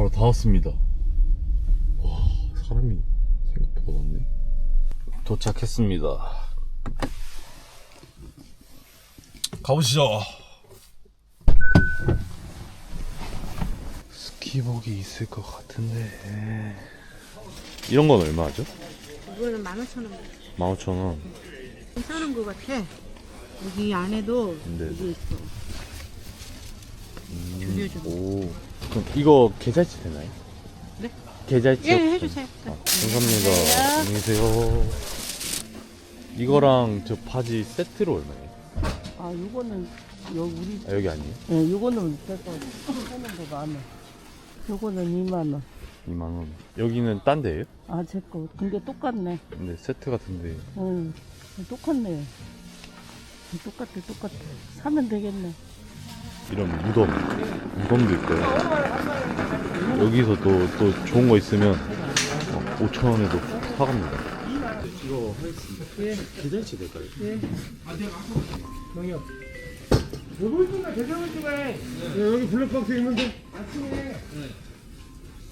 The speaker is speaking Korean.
바로 다 왔습니다. 와, 사람이 생각보다 많네. 도착했습니다. 가보시죠. 스키복이 있을 것 같은데. 이런 건 얼마죠? 이거는 15,000원. 15,000원. 괜찮은 것 같아. 여기 안에도 네. 이게 있어. 줄여주고. 오. 그럼 이거 계좌이체 되나요? 네? 계좌이체. 예, 없음. 해주세요. 아, 감사합니다. 안녕히 계세요. 이거랑 저 바지 세트로 얼마예요? 아, 요거는 요 우리 아, 여기 아니에요? 예, 요거는 됐고 요거는 더 많아. 요거는 2만 원. 2만 원. 여기는 딴 데예요? 아, 제 거. 근데 똑같네. 근데 세트 같은데 응. 똑같네. 똑같아, 똑같아. 사면 되겠네. 이런 무덤, 무덤도 있고요. 여기서 또, 또 좋은 거 있으면 5천 원에도 사갑니다. 이거 하겠습니다. 계좌이체 될까요? 여기 블랙박스 있는데?